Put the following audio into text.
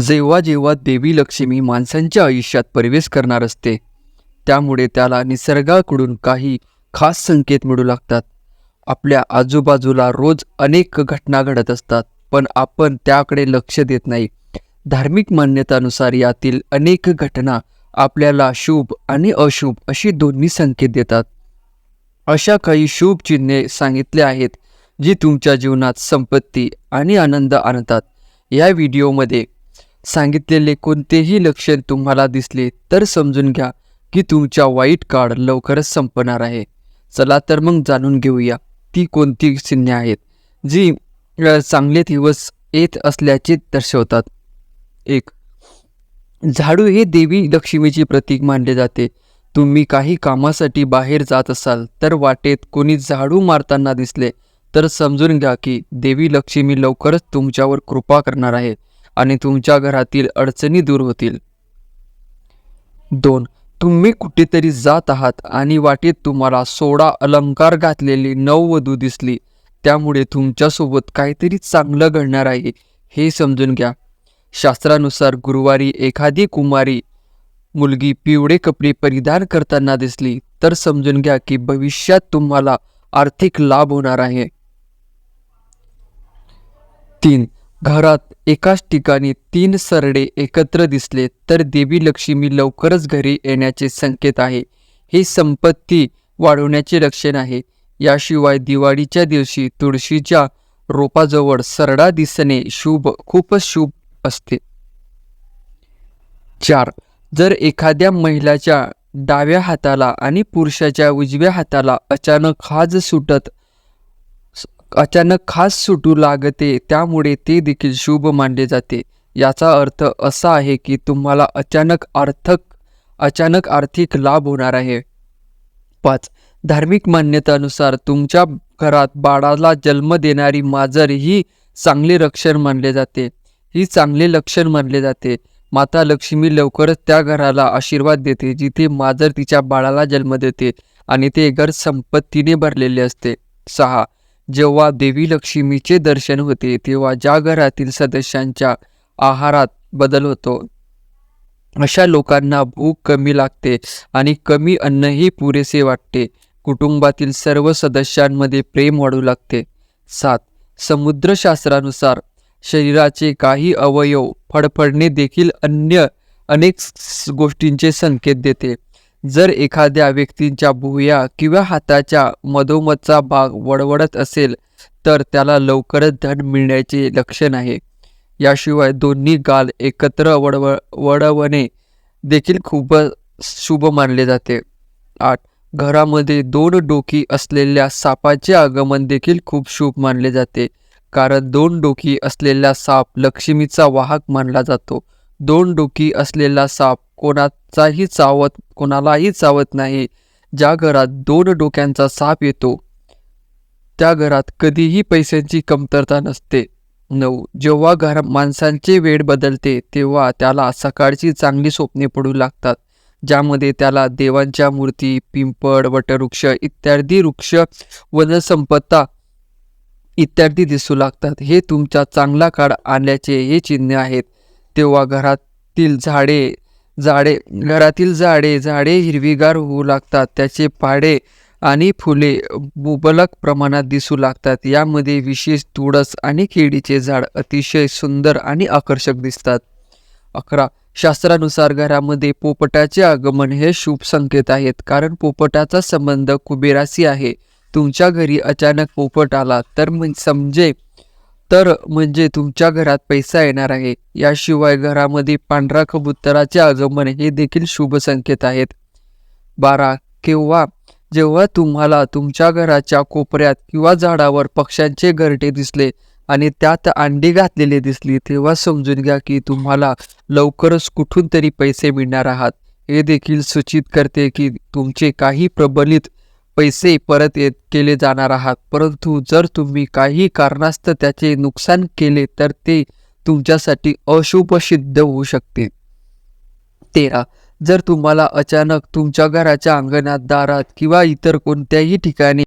जेव्हा जेव्हा देवी लक्ष्मी माणसांच्या आयुष्यात प्रवेश करणार असते त्यामुळे त्याला निसर्गाकडून काही खास संकेत मिळू लागतात. आपल्या आजूबाजूला रोज अनेक घटना घडत असतात पण आपण त्याकडे लक्ष देत नाही. धार्मिक मान्यतानुसार यातील अनेक घटना आपल्याला शुभ आणि अशुभ अशी दोन्ही संकेत देतात. अशा काही शुभ चिन्हे सांगितले आहेत जी तुमच्या जीवनात संपत्ती आणि आनंद आणतात. या व्हिडिओमध्ये सांगितलेले कोणतेही लक्षण तुम्हाला दिसले तर समजून घ्या की तुमच्या वाईट काळ लवकरच संपणार आहे. चला तर मग जाणून घेऊया ती कोणती चिन्हे आहेत जी चांगले दिवस येत असल्याचे दर्शवतात. एक झाडू हे देवी लक्ष्मीचे प्रतीक मानले जाते. तुम्ही काही कामासाठी बाहेर जात असाल तर वाटेत कोणी झाडू मारताना दिसले तर समजून घ्या की देवी लक्ष्मी लवकरच तुमच्यावर कृपा करणार आहे. आणि तुमच्या घरातील अडचणी दूर होतील. दोन तुम्ही कुठेतरी जात आहात आणि वाटेत तुम्हाला सोळा अलंकार घातलेली नववधू दिसली. त्यामुळे तुमच्यासोबत काहीतरी चांगलं घडणार आहे हे समजून घ्या. शास्त्रानुसार गुरुवारी एखादी कुमारी मुलगी पिवळे कपडे परिधान करताना दिसली तर समजून घ्या की भविष्यात तुम्हाला आर्थिक लाभ होणार आहे. तीन घरात एकाच ठिकाणी तीन सरडे एकत्र दिसले तर देवी लक्ष्मी लवकरच घरी येण्याचे संकेत आहे. हे संपत्ती वाढवण्याचे लक्षण आहे. याशिवाय दिवाळीच्या दिवशी तुळशीच्या रोपाजवळ सरडा दिसणे शुभ खूपच शुभ असते. चार. जर एखाद्या महिलाच्या डाव्या हाताला आणि पुरुषाच्या उजव्या हाताला अचानक हाज सुटत अचानक खास सुटू लागते त्यामुळे ते देखील शुभ मानले जाते. याचा अर्थ असा आहे की तुम्हाला अचानक आर्थक अचानक आर्थिक लाभ होणार आहे. पाच. धार्मिक मान्यतानुसार तुमच्या घरात बाळाला जन्म देणारी माजर ही चांगले रक्षण मानले जाते. ही चांगले लक्षण मानले जाते. माता लक्ष्मी लवकरच त्या घराला आशीर्वाद देते जिथे माजर तिच्या बाळाला जन्म देते आणि ते घर संपत्तीने भरलेले असते. सहा. जेव्हा देवी लक्ष्मीचे दर्शन होते तेव्हा ज्या घरातील सदस्यांच्या आहारात बदल होतो. अशा लोकांना भूक कमी लागते आणि कमी अन्नही पुरेसे वाटते. कुटुंबातील सर्व सदस्यांमध्ये प्रेम वाढू लागते. सात. समुद्रशास्त्रानुसार शरीराचे काही अवयव फडफडणे देखील अन्य अनेक गोष्टींचे संकेत देते. जर एखाद्या व्यक्तीच्या भुया किंवा हाताच्या मधोमधचा भाग वडवडत असेल तर त्याला लवकरच धन मिळण्याचे लक्षण आहे. याशिवाय दोन्ही गाल एकत्र वडव वडवणे देखील खूप शुभ मानले जाते. आठ. घरामध्ये दोन डोकी असलेल्या सापाचे आगमन देखील खूप शुभ मानले जाते कारण दोन डोकी असलेला साप लक्ष्मीचा वाहक मानला जातो. दोन डोकी असलेला साप कोणाचाही चावत कोणालाही चावत नाही. ज्या घरात दोन डोक्यांचा साप येतो त्या घरात कधीही पैशांची कमतरता नसते. नऊ. जेव्हा घर माणसांचे वेळ बदलते तेव्हा त्याला सकाळची चांगली स्वप्ने पडू लागतात ज्यामध्ये त्याला देवांच्या मूर्ती पिंपळ वटवृक्ष इत्यादी वृक्ष वनसंपत्ता इत्यादी दिसू लागतात. हे तुमचा चांगला काळ आणल्याचे हे चिन्ह आहेत. तेव्हा घरातील झाडे झाडे घरातील झाडे झाडे हिरवीगार होऊ लागतात. त्याचे पाडे आणि फुले मुबलक प्रमाणात दिसू लागतात. यामध्ये विशेष तुळस आणि केळीचे झाड अतिशय सुंदर आणि आकर्षक दिसतात. अकरा. शास्त्रानुसार घरामध्ये पोपटाचे आगमन हे शुभ संकेत आहेत. कारण पोपटाचा संबंध कुबेराशी आहे. तुमच्या घरी अचानक पोपट आला तर मग समजे तर म्हणजे तुमच्या घरात पैसा येणार आहे. याशिवाय घरामध्ये पांढरा कबुतराचे आगमन हे देखील शुभ संकेत आहेत. बारा. किंवा जेव्हा तुम्हाला तुमच्या घराच्या कोपऱ्यात किंवा झाडावर पक्ष्यांचे घरटे दिसले आणि त्यात अंडी घातलेली दिसली तेव्हा समजून घ्या की तुम्हाला लवकरच कुठून तरी पैसे मिळणार आहात. हे देखील सूचित करते की तुमचे काही प्रबलित पैसे परत येत केले जाणार आहात. परंतु जर तुम्ही काही कारणास्तव त्याचे नुकसान केले तर ते तुमच्यासाठी अशुभ सिद्ध होऊ शकते. तेरा. जर तुम्हाला अचानक तुमच्या घराच्या अंगणात दारात किंवा इतर कोणत्याही ठिकाणी